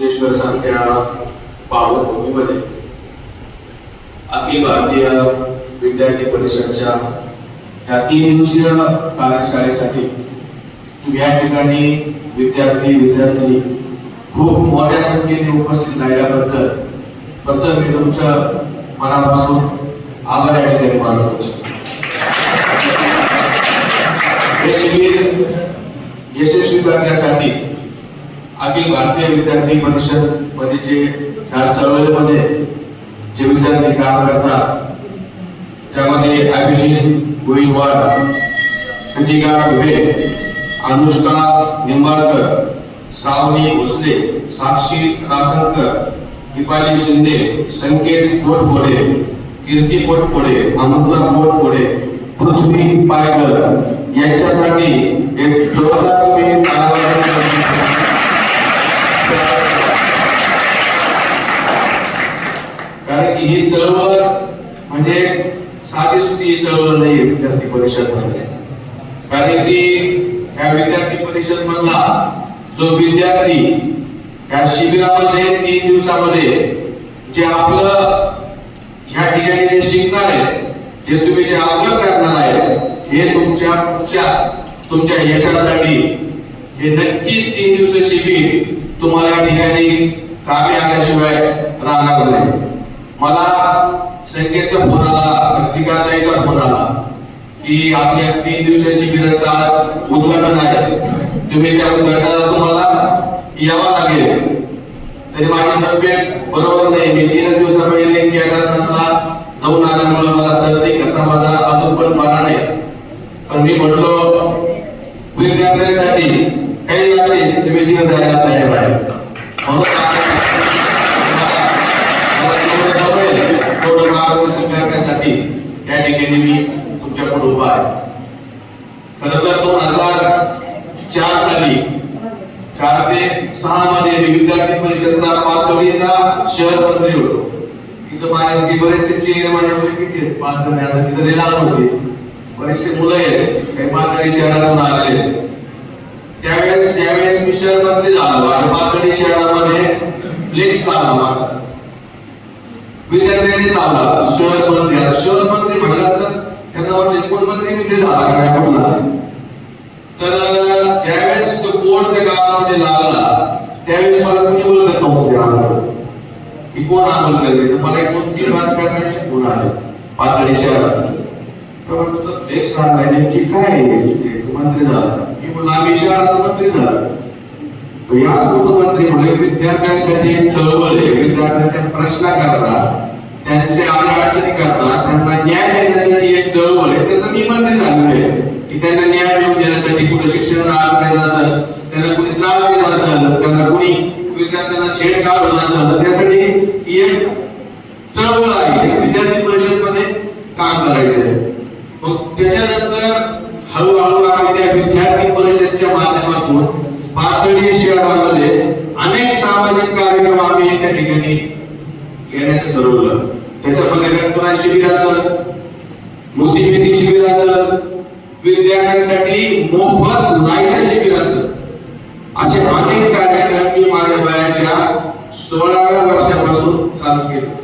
कुटेश्वर सारख्या पावनभूमीमध्ये अखिल भारतीय विद्यार्थी परिषदच्या या तीन दिवसीय कार्यशाळेसाठी तुम्ही या ठिकाणी विद्यार्थी विद्यार्थिनी खूप मोठ्या संख्येने उपस्थित राहिल्याबद्दल प्रथम मी तुमचं मनापासून आभार या ठिकाणी मानतो. हे शिबिर यशस्वी करण्यासाठी अखिल भारतीय विद्यार्थी परिषदमध्ये जे ह्या चळवळीमध्ये जे विद्यार्थी काम करतात त्यामध्ये अभिजित गोईवाड कृतिका दुबे अनुष्का निंबाळकर श्रावणी भोसले साक्षी रासनकर दीपाली शिंदे संकेत पोटपोडे कीर्ती पोटपोडे अमृता पोटपोडे पृथ्वी पायकर यांच्यासाठी एक जोरदार मी तालावाजवी करा. कारण की ही चळवळ म्हणजे साधी सुधी ही चळवळ नाही विद्यार्थी परिषद म्हणजे कारण की या विद्यार्थी परिषद मधला जो विद्यार्थी या शिबिरामध्ये तीन दिवसामध्ये जे आपलं या ठिकाणी जे शिकणार आहे जे तुम्ही जे आग्रह करणार आहे हे तुमच्या पुढच्या तुमच्या यशासाठी हे नक्कीच तीन दिवस शिबिर तुम्हाला या ठिकाणी कामी आल्याशिवाय राहणार नाही. मला संख्येचा फोन आला ठिकाणाचा फोन आला की आपल्या तीन दिवसीय शिबिराचं आज उद्घाटन आहे. तुम्ही त्या उद्घाटनाला तुम्हाला यावं लागेल. तरी माझी तब्येत बरोबर नाही. मी तीन दिवसा पहिले केदारनाथला जाऊन आल्यामुळे मला सर्दी कसा माझा अजून पण बरा नाही. पण मी म्हटलो विद्यार्थ्यांसाठी काही असेल तुम्ही तिथे जायला तयार आहे म्हणून तेवढं मार्गदर्शन करण्यासाठी या ठिकाणी मी तुमच्या पुढे उभा आहे. खरं तर दोन हज़ार चार साली, चार ते सहा मध्ये मी विद्यार्थी परिषदचा पाचवडीचा शहर मंत्री होतो. तिथं माझ्या बरेचसे चेहरे माझ्या ओळखीचे. पाच जण आता तिथं लहान होते. बरेचसे मुलं आहेत. काही मालगाडी शहरातून आलेले त्यावेळेस त्यावेळेस मी शहर मंत्री झालो आणि पाचवडी शहरामध्ये फ्लेक्स लावला माझा विद्यार्थ्यांनी लावला. शहर मंत्री. शहर मंत्री म्हणला तर त्यांना वाटलं कोण मंत्री मी ते झाला काय कुठला तर ज्यावेळेस तो कोण त्या गावामध्ये लागला त्यावेळेस मला कोणी बोलत नव्हते आम्हाला की कोण अमल करेल? तर मला एकूण दोन तीन राजकारण्याचे फोन आले. पातळी शहरात. तर म्हटलं, तुझं फ्लेक्स काय मंत्री झाला. मी म्हणलं आम्ही शहराचा मंत्री झाला. तर विद्यार्थ्यांसाठी एक चळवळ आहे. विद्यार्थ्यांच्या प्रश्न करता त्यांचे अडचणी करता त्यांना न्याय देण्यासाठी एक चळवळ आहे. त्याचं मी मंत्री झालेलो आहे की त्यांना न्याय मिळवून देण्यासाठी कुठं शिक्षण आज असेल त्यांना कुणी त्रास देत असेल त्यांना कुणी विद्यार्थ्यांना छेडछाड होत असेल त्यासाठी ही एक चळवळ आहे. विद्यार्थी परिषदमध्ये काम करायचं मग त्याच्यानंतर हळूहळू आम्ही त्या विद्यार्थी परिषदच्या माध्यमातून पातळी शहरामध्ये अनेक कार्यक्रम आम्ही त्या ठिकाणी घेण्याचं ठरवलं. त्याच्यामध्ये रक्तदान शिबिर असेल मोतीबिंदी शिबिर असेल विद्यार्थ्यांसाठी मोफत लायसन शिबिर असेल. असे अनेक कार्यक्रम मी माझ्या वयाच्या सोळाव्या वर्षापासून चालू केले.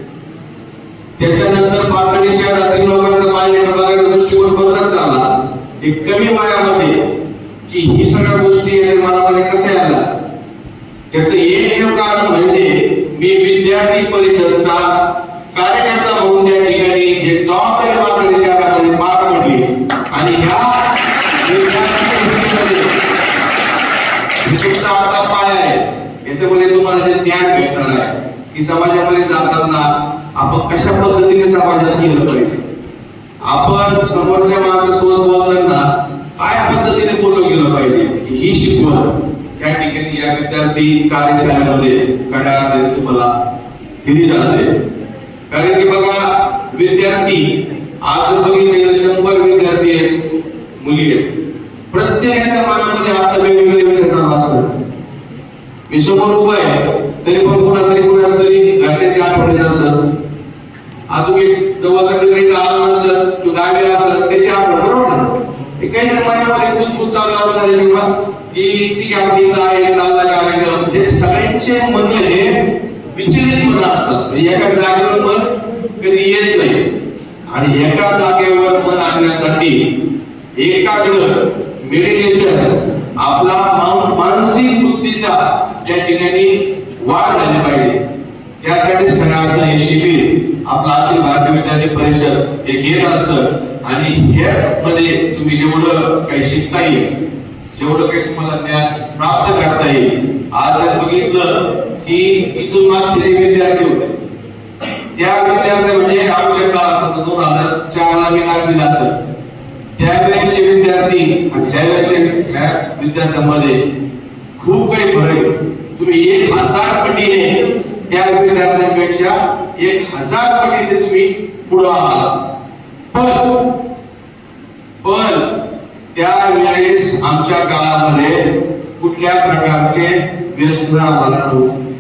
त्याच्यानंतर पातळी शहरातील लोकांचा माझ्या बघायचा दृष्टिकोन बदलत चालला. एक कमी वयामध्ये की ही सगळ्या गोष्टी मनामध्ये कशा आला त्याचं एक मी विद्यार्थी परिषदचा कार्यकर्ता म्हणून त्या ठिकाणी जे जबाबदारी पातळी शहरामध्ये पार पडली. आणि ह्या तुमचा आता काय आहे. याच्यामध्ये म्हणजे तुम्हाला जे ज्ञान भेटणार आहे की समाजामध्ये जाताना आपण कशा पद्धतीने समाजात गेलं पाहिजे? आपण समोरच्या माणसासोबत बोलताना काय पद्धतीने बोललं गेलं पाहिजे ही शिकवण. या ठिकाणी या विद्यार्थी कार्यशाळेमध्ये करण्यात तुम्हाला दिली जाते कारण की बघा विद्यार्थी आज जर बघितले शंभर विद्यार्थी आहेत मुली आहेत. प्रत्येकाच्या मनामध्ये आता वेगवेगळे विचार चालू असतात. मी समोर उभा आहे तरी पण कुणातरी कुणास तरी घातल्याची आठवणी असत अजून एक जवळचा मित्र आला नसत तू गावी असत त्याची आठवण बरोबर ना? काही मनामध्ये कुसकुस चालू असणार किंवा की ती आपली आहे चालला कार्यक्रम हे सगळ्यांचे मन हे विचलित मन असतात. म्हणजे एका जागेवर मन कधी येत नाही. आणि एका जागेवर मन आणण्यासाठी एकाग्र मेडिटेशन आपला मानसिक बुद्धीचा त्या ठिकाणी वाढ झाली पाहिजे त्यासाठी सगळ्यात हे शिबिर आपला अखिल भारतीय विद्यार्थी परिषद हे घेत असतं. आणि ह्याच मध्ये तुम्ही जेवढं काही शिकता येईल जेवढं काही तुम्हाला ज्ञान प्राप्त करता येईल. आज जर बघितलं की इथून मागचे जे विद्यार्थी होते त्या विद्यार्थी म्हणजे आमच्या क्लास दोन हजार चारला मी लागलेला असत त्यावेळेचे विद्यार्थी आणि त्यावेळेच्या विद्यार्थ्यांमध्ये खूप काही फरक तुम्ही एक हजार पटीने त्या विद्यार्थ्यांपेक्षा एक हजार पटीने तुम्ही पुढे आहात. पण पण त्यावेळेस आमच्या काळामध्ये कुठल्या प्रकारचे व्यसन आम्हाला नव्हते.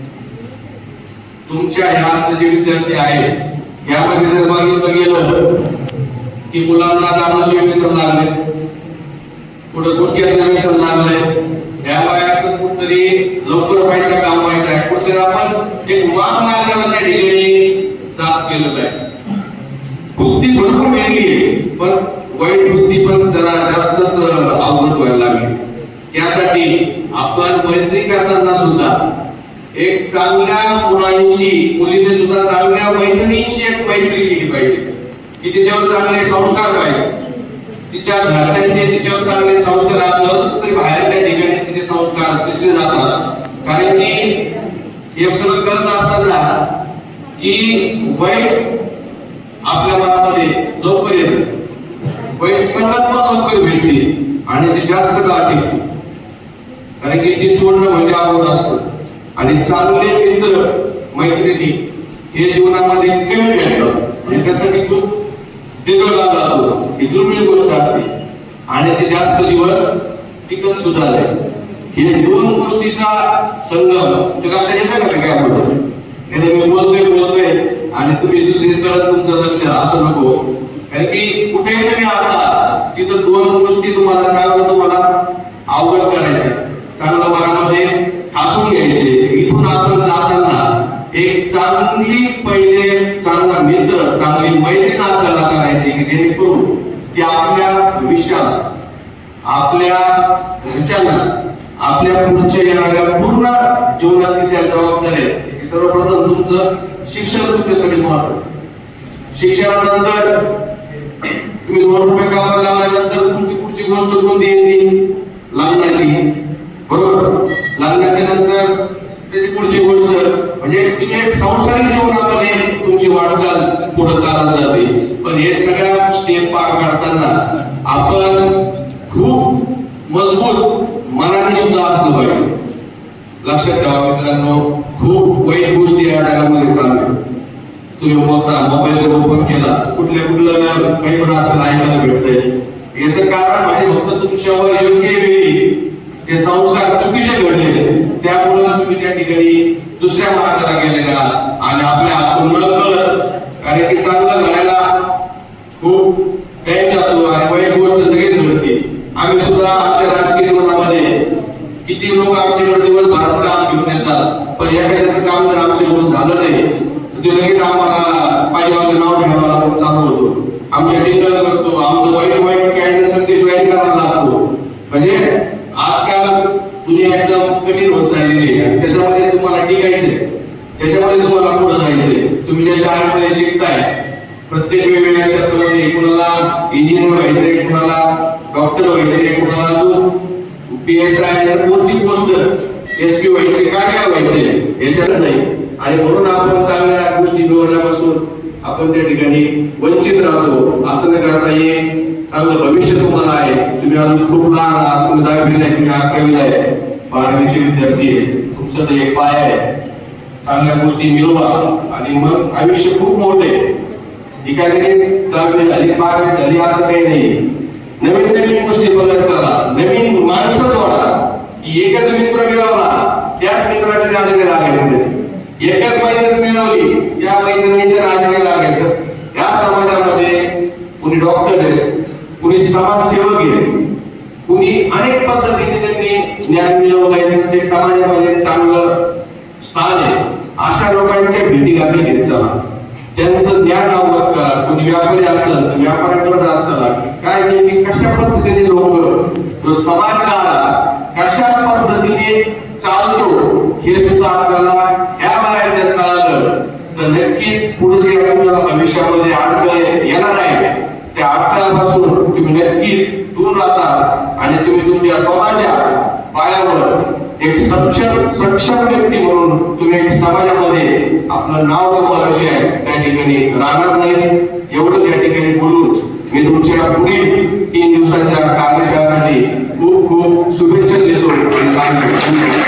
तुमच्या ह्या जे विद्यार्थी आहेत यामध्ये जर बघितलं गेलं की मुलांना दारूचे व्यसन लागले. कुठं गुटख्याचं व्यसन लागले. या वयातच कुठतरी लवकर पैसा कमवायचा आहे. कुठतरी आपण एक वाघ मार्गाला त्या ठिकाणी जात गेलेलं आहे. बुद्धी भरपूर मिळली आहे. पण वाईट बुद्धी पण जरा जास्तच अं, अवघड व्हायला लागली. त्यासाठी आपण मैत्री करताना सुद्धा एक चांगल्या मुलांशी मुलीने सुद्धा चांगल्या मैत्रिणींशी एक मैत्री केली पाहिजे. की तिच्यावर चांगले संस्कार पाहिजे तिच्या घरच्यांचे तिच्यावर चांगले संस्कार असत तरी बाहेरच्या ठिकाणी तिचे संस्कार दिसले जातात. कारण की हे सगळं करत असताना की वाईट आपल्या मनामध्ये जोपर्यंत येते वाईट भेटते आणि ते जास्त काळ टिकते. कारण की ती तोडणं म्हणजे आवड असतं. आणि चांगले मित्र मैत्रिणी हे जीवनामध्ये कमी भेटतात त्यासाठी खूप दीर्घकाळ जातो. ही दुर्मिळ गोष्ट असते. आणि ते जास्त दिवस टिकत सुद्धा नाही. हे दोन गोष्टीचा संगम ते लक्षात येतं का काय म्हणतो नाही मी बोलतोय बोलतोय आणि तुम्ही दुसरीकडे तुमचं लक्ष असं नको. कारण की कुठेही तुम्ही तिथं दोन गोष्टी तुम्हाला चांगलं तुम्हाला अवगत करायचे चांगलं मनामध्ये हसून घ्यायचे इथून आपण जाताना एक चांगली पहिले चांगला मित्र चांगली मैत्रीण आपल्याला करायची की जेणेकरून ती आपल्या भविष्यात आपल्या घरच्यांना आपल्या पुढच्या येणाऱ्या पूर्ण जीवनातील त्या जबाबदाऱ्या सर्वप्रथम तुमचं शिक्षण तुमच्यासाठी महत्त्व शिक्षणानंतर तुम्ही दोन रुपये कामाला लागल्यानंतर तुमची पुढची गोष्ट कोणती येते लग्नाची बरोबर? लग्नाच्या नंतर त्याची पुढची गोष्ट म्हणजे तुम्ही एक संसारिक जीवनामध्ये तुमची वाटचाल पुढे चालत जाते. पण हे सगळ्या स्टेप पार काढताना आपण खूप मजबूत मनाने सुद्धा असलं पाहिजे. लक्षात ठेवा मित्रांनो खूप वाईट गोष्टी या जगामध्ये चालल्या तुम्ही बघता मोबाईल ओपन केला कुठल्या कुठलं काही पण आपल्याला ऐकायला भेटतंय. याचं कारण म्हणजे फक्त तुमच्यावर योग्य वेळी हे संस्कार चुकीचे घडले त्यामुळे तुम्ही त्या ठिकाणी दुसऱ्या मार्गाला गेलेला आणि आपल्या हातून न कळत कारण की चांगलं घडायला खूप टाइम जातो आणि वाईट गोष्ट लगेच घडते. आम्ही सुद्धा आमच्या राजकीय जीवनामध्ये किती लोक आमच्याकडे दिवसभरात काम घेऊन येतात पण एखाद्याचं काम जर आमच्याकडून झालं नाही ते लगेच आम्हाला पाठीमागे नाव घ्यावं लागतो चालू आमच्या टिंगल करतो आमचं वाईट वाईट काय नसेल ते वाईट करायला लागतो. म्हणजे आजकाल दुनिया एकदम कठीण होत चाललेली आहे. त्याच्यामध्ये तुम्हाला टिकायचंय. त्याच्यामध्ये तुम्हाला पुढे जायचंय. तुम्ही ज्या शाळेमध्ये शिकताय प्रत्येक वेगवेगळ्या क्षेत्रामध्ये कुणाला इंजिनियर व्हायचंय कुणाला डॉक्टर व्हायचंय कुणाला अजून पी एस आय कोणती पोस्ट एस पी व्हायचे काय काय व्हायचे याच्यात नाही. आणि म्हणून आपण चांगल्या गोष्टी मिळवण्यापासून आपण त्या ठिकाणी वंचित राहतो. असं न करता ये चांगलं भविष्य तुम्हाला आहे. तुम्ही अजून खूप लहान आहात. तुम्ही दहावीला आहे तुम्ही अकरावीला आहे. बारावीचे विद्यार्थी आहे. तुमचं ते एक पाय आहे. चांगल्या गोष्टी मिळवा आणि मग आयुष्य खूप मोठे ठिकाणी दहावी झाली बारावी झाली असं काही नाही. नवीन नवीन गोष्टी बघत चला. नवीन माणसं जोडा. की एकच मित्र मिळवला. त्याच मित्राच्या नादीने लागायचं एकच मैत्रीण मिळवली. या मैत्रिणीच्या नादीने लागायचं या समाजामध्ये कुणी डॉक्टर आहे कुणी समाजसेवक आहे कुणी अनेक पद्धतीने त्यांनी ज्ञान मिळवलंय त्यांचे समाजामध्ये चांगलं स्थान आहे. अशा लोकांच्या भेटी गाठी घेत चला. त्यांचं ज्ञान अवगत करा. कुणी व्यापारी असेल व्यापाऱ्याकडे जात चला. काय नेमकी कशा पद्धतीने लोक तो समाज कशा पद्धतीने चालतो हे सुद्धा आपल्याला ह्या तर नक्कीच पुढे जे आपल्याला भविष्यामध्ये अडथळे येणार आहे त्या अडथळ्यापासून तुम्ही नक्कीच दूर राहतात आणि तुम्ही तुमच्या स्वतःच्या पायावर एक सक्षम सक्षम व्यक्ती म्हणून तुम्ही एक समाजामध्ये आपलं नाव कमवायचे आहे. त्या ठिकाणी राहणार नाही. एवढंच या ठिकाणी बोलून मी तुमच्या पुढील तीन दिवसाच्या कार्यशाळेसाठी खूप खूप शुभेच्छा देतो आणि